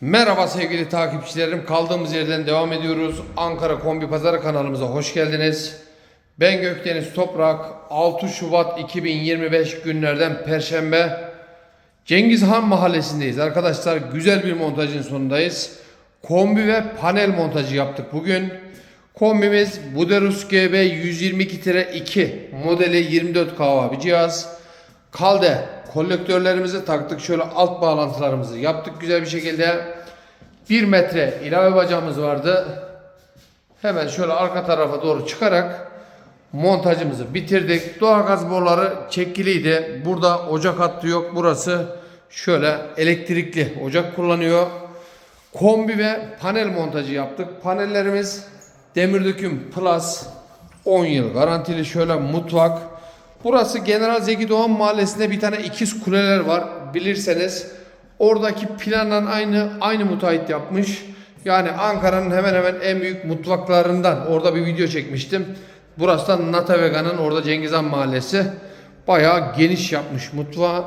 Merhaba sevgili takipçilerim. Kaldığımız yerden devam ediyoruz. Ankara Kombi Pazarı kanalımıza hoş geldiniz. Ben Gökdeniz Toprak. 6 Şubat 2025 günlerden Perşembe. Cengiz Han Mahallesi'ndeyiz. Arkadaşlar güzel bir montajın sonundayız. Kombi ve panel montajı yaptık bugün. Kombimiz Buderus GB 122-2 modeli 24 kW bir cihaz. Kalde kolektörlerimizi taktık. Şöyle alt bağlantılarımızı yaptık güzel bir şekilde. 1 metre ilave bacağımız vardı. Hemen şöyle arka tarafa doğru çıkarak montajımızı bitirdik. Doğalgaz boruları çekiliydi. Burada ocak hattı yok. Burası şöyle elektrikli ocak kullanıyor. Kombi ve panel montajı yaptık. Panellerimiz demir döküm plus 10 yıl garantili şöyle mutfak. Burası General Zeki Doğan Mahallesi'nde bir tane ikiz kuleler var. Bilirseniz oradaki planla aynı aynı müteahhit yapmış. Yani Ankara'nın hemen hemen en büyük mutfaklarından orada bir video çekmiştim. Burası da Nata Vega'nın orada Cengiz Han Mahallesi. Bayağı geniş yapmış mutfağı.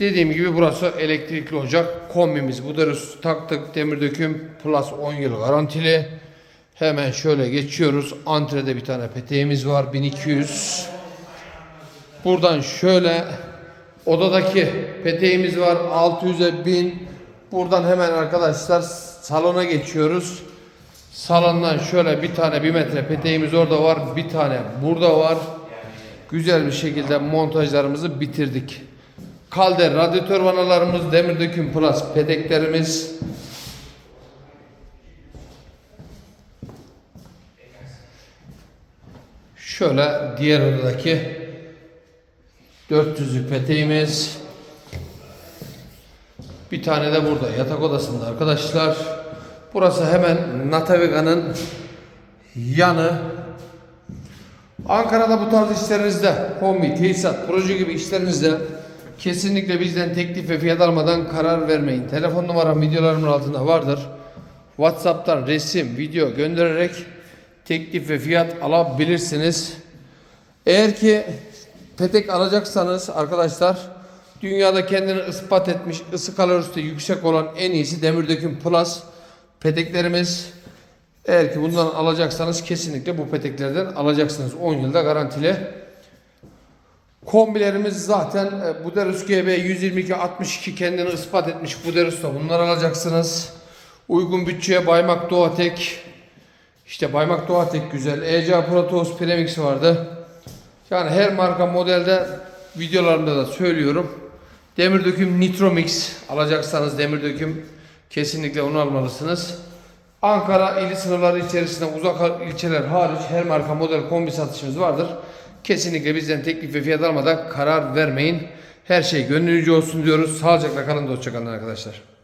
Dediğim gibi burası elektrikli ocak. Kombimiz bu taktık. Demir döküm plus 10 yıl garantili. Hemen şöyle geçiyoruz. Antrede bir tane peteğimiz var 1200. Buradan şöyle odadaki peteğimiz var 600'e 1000. Buradan hemen arkadaşlar salona geçiyoruz. Salondan şöyle bir tane bir metre peteğimiz orada var. Bir tane burada var. Güzel bir şekilde montajlarımızı bitirdik. Kalder radyatör vanalarımız, demir döküm plus peteklerimiz. Şöyle diğer odadaki 400'lük peteğimiz. Bir tane de burada yatak odasında arkadaşlar. Burası hemen Natavega'nın yanı. Ankara'da bu tarz işlerinizde, kombi, tesisat, proje gibi işlerinizde kesinlikle bizden teklif ve fiyat almadan karar vermeyin. Telefon numaram videolarımın altında vardır. WhatsApp'tan resim, video göndererek teklif ve fiyat alabilirsiniz. Eğer ki petek alacaksanız arkadaşlar dünyada kendini ispat etmiş ısı kalorisi de yüksek olan en iyisi demir döküm plus peteklerimiz. Eğer ki bundan alacaksanız kesinlikle bu peteklerden alacaksınız. 10 yılda garantili. Kombilerimiz zaten e, Buderus GB 122 62 kendini ispat etmiş Buderus'ta bunlar alacaksınız. Uygun bütçeye Baymak Doğatek işte Baymak Doğatek güzel. ECA Protos Premix vardı. Yani her marka modelde videolarımda da söylüyorum. Demir döküm Nitromix alacaksanız demir döküm kesinlikle onu almalısınız. Ankara ili sınırları içerisinde uzak ilçeler hariç her marka model kombi satışımız vardır. Kesinlikle bizden teklif ve fiyat almadan karar vermeyin. Her şey gönlünüzce olsun diyoruz. Sağlıcakla kalın, hoşçakalın arkadaşlar.